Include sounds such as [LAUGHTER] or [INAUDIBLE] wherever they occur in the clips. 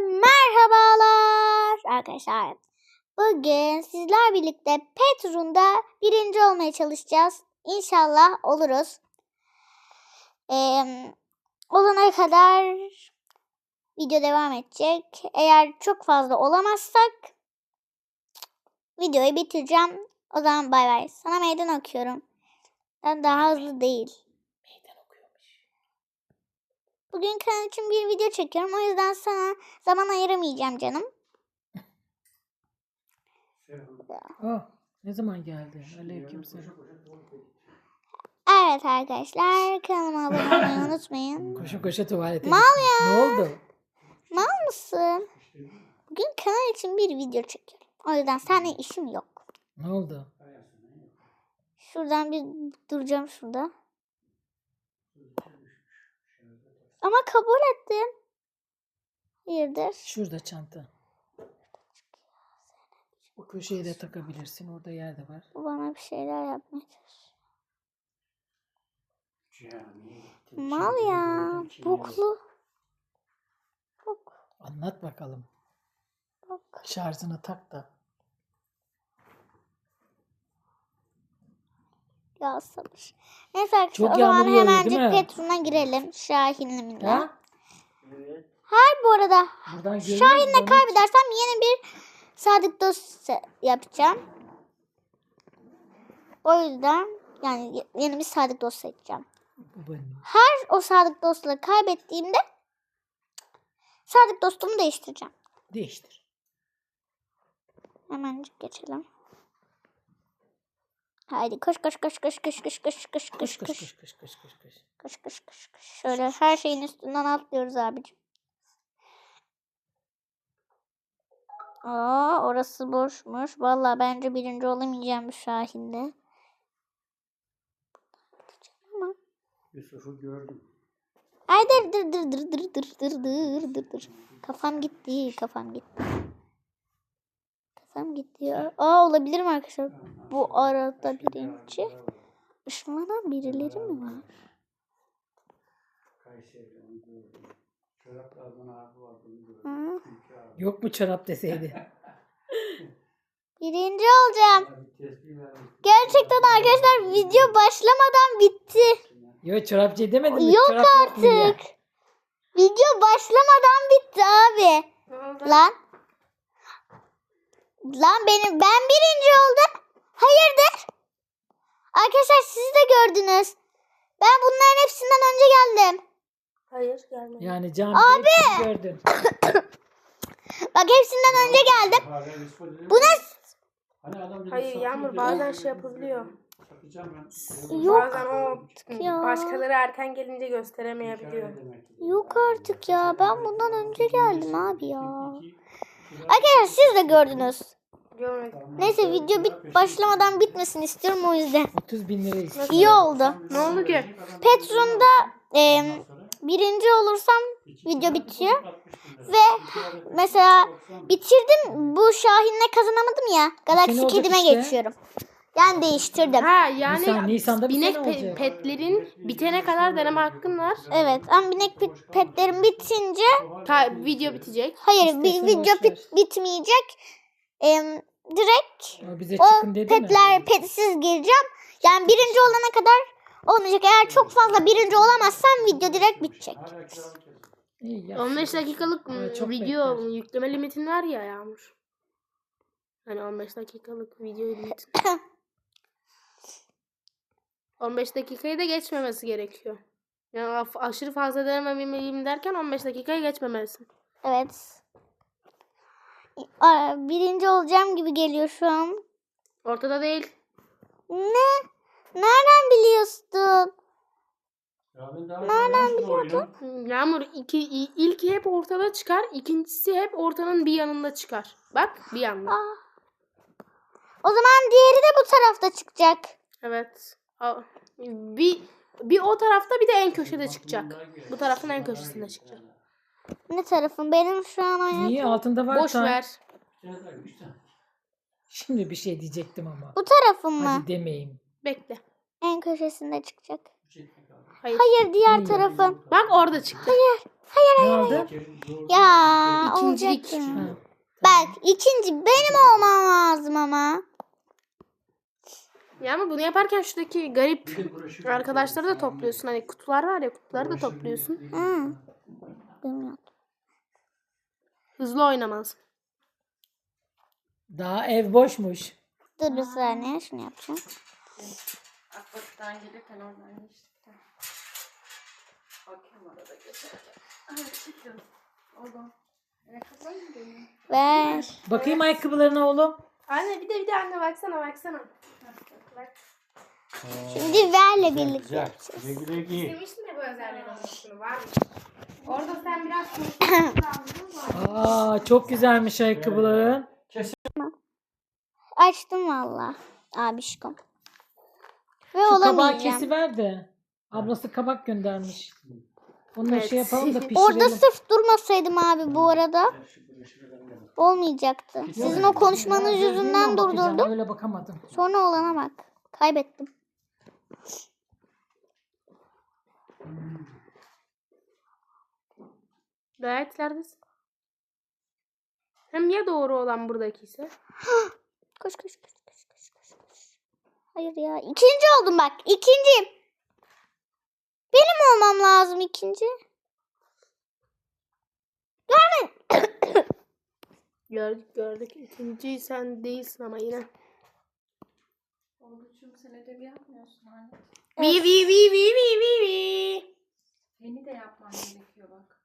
Merhabalar arkadaşlar. Bugün sizler birlikte Petrun'da birinci olmaya çalışacağız. İnşallah oluruz. Ee, olana kadar video devam edecek. Eğer çok fazla olamazsak videoyu bitireceğim. O zaman bay bay. Sana meydan okuyorum. Ben daha hızlı değil. Bugün kanal için bir video çekiyorum. O yüzden sana zaman ayıramayacağım canım. Aa, ne zaman geldi? Aleykümselam. Evet arkadaşlar kanalıma abone olmayı unutmayın. Koşa koşa tuvalete Mal gittim. Ne oldu? Mal mısın? Bugün kanal için bir video çekiyorum. O yüzden seninle işim yok. Ne oldu? Şuradan bir duracağım şurada. Ama kabul ettim. Hayırdır? Şurada çanta. O köşeye de takabilirsin. Orada yer de var. Bu bana bir şeyler yapmaya çalışıyor. Mal ya. Boklu. Bok. Anlat bakalım. Bok. Şarjını tak da. Ya sabır. Neyse arkadaşlar Çok o zaman yağmur yağıyor, hemencik değil mi? Petrun'a girelim. Şahin'le. Ha? Hayır bu arada Buradan görüyor Şahin'le musun? kaybedersem yeni bir sadık dost yapacağım. O yüzden yani ye- yeni bir sadık dost seçeceğim. Bu benim. Her o sadık dostla kaybettiğimde sadık dostumu değiştireceğim. Değiştir. Hemencik geçelim. Haydi koş koş koş koş koş koş koş koş Koş koş koş koş koş koş koş koş koş. koş koş koş koş. Şöyle her şeyin üstünden atlıyoruz abicim. Aa orası boşmuş. Vallahi bence birinci olamayacağım bu Şahin'de. Ama Yusuf'u gördüm. Ay dır dır dır dır dır dır dır dır dır. Kafam gitti, kafam gitti. Kafam gitti ya. Aa olabilir mi arkadaşlar? Bu arada birinci. Işınlanan birileri mi var? Abi. Yok mu çorap deseydi? [LAUGHS] Birinci olacağım. Gerçekten arkadaşlar video başlamadan bitti. Yok çorapçı demedin mi? Yok Çorap artık. Video başlamadan bitti abi. Lan. Lan benim ben birinci oldum. Hayırdır? Arkadaşlar siz de gördünüz. Ben bunların hepsinden önce geldim. Hayır gelmedi. Yani can Abi. gördün. [COUGHS] Bak hepsinden önce geldim. Bu? Hani dedi, Hayır Yağmur bazen şey ben. Yok Bazen o ya. başkaları erken gelince gösteremeyebiliyor. Yok artık ya. Ben bundan önce geldim abi ya. Arkadaşlar siz de gördünüz. Görmedim. Neyse video bit başlamadan bitmesin istiyorum o yüzden. 30 bin lira istiyor. İyi oldu. Ne oldu ki? Petrun'da em, birinci olursam video bitiyor. Ve mesela bitirdim bu Şahin'le kazanamadım ya. Olacak kedime işte. geçiyorum. Yani değiştirdim. Ha yani Nisan- Nisan'da binek pe- olacak. petlerin bitene kadar deneme hakkın var. Evet ama binek pet- petlerim bitince Ta- video bitecek. hayır İstersen video bit- bitmeyecek. Em, direkt O bize o çıkın dedi mi? petler petsiz gireceğim. Yani birinci olana kadar olmayacak. Eğer çok fazla birinci olamazsam video direkt bitecek. İyi ya. 15 dakikalık Evet, çok video bekler. yükleme limitin var ya Yağmur. Hani 15 dakikalık video limitin. [LAUGHS] 15 dakikayı da geçmemesi gerekiyor. Yani af- aşırı fazla denememeliyim derken 15 dakikayı geçmemelisin. Evet. Aa, Birinci olacağım gibi geliyor şu an. Ortada değil. Ne? Nereden biliyorsun? Nereden biliyordun? Yağmur iki, i- ilki hep ortada çıkar. ikincisi hep ortanın bir yanında çıkar. Bak bir yanda. Aa. O zaman diğeri de bu tarafta çıkacak. Evet. Bir bir o tarafta bir de en köşede çıkacak. Bu tarafın en köşesinde çıkacak. Ne tarafım? Benim şu an oynadığım. Niye altında var Boş ta- ver. Şimdi bir şey diyecektim ama. Bu tarafım mı? Hadi demeyeyim. Bekle. En köşesinde çıkacak. Hayır. Hayır diğer Hayır. tarafın. Bak orada çıktı. Ne oldu? Ya olacak ya. Ha. Bak ikinci benim olmam lazım ama. Ya ama bunu yaparken şuradaki garip arkadaşları da topluyorsun. Hani kutular var ya kutuları da topluyorsun. Hı. Bilmiyorum. Hızlı oynamalısın. Daha ev boşmuş. Dur bir saniye şunu yapacağım. Akbaş'tan gelirken oradan geçtik de. Bakayım arada geçerken. Evet çıkın. Oğlum. Ayakkabılar mı dönüyor? Ver. Bakayım ayakkabılarına oğlum. Anne bir de bir de anne baksana baksana. Bak. Şimdi verle birlikte Güzel. yapacağız. Güle güle giy. Demiştin de bu özelliğin olmasını var mı? Orada sen biraz konuşmuşsun. Aa çok güzelmiş ayakkabıların. Açtım valla. Abişkom. Ve Şu kabağı olamayacağım. kesiver de. Ablası kabak göndermiş. Onunla Evet. şey yapalım da [LAUGHS] pişirelim. Orada sırf durmasaydım abi bu arada olmayacaktı. Sizin o konuşmanız Gözlerine yüzünden bakacağım, durdurdum. Öyle bakamadım. Sonra olana bak. Kaybettim. Gayet ileridesin. Hem ya doğru olan buradaki ise? Koş koş koş koş koş koş. koş. Hayır ya. İkinci oldum bak. İkinciyim. Benim olmam lazım ikinci. [COUGHS] Gördük gördük. İkinci sen değilsin ama yine. Oğlucuğum sen ödev yapmıyorsun anne. Vi vi vi vi vi vi vi. Seni de yapman gerekiyor bak.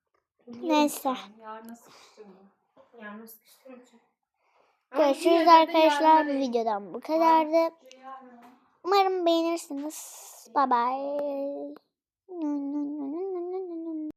Neyse. Yarına sıkıştırma. Görüşürüz arkadaşlar. Bu videodan bu kadardı. Umarım beğenirsiniz. Bye bye.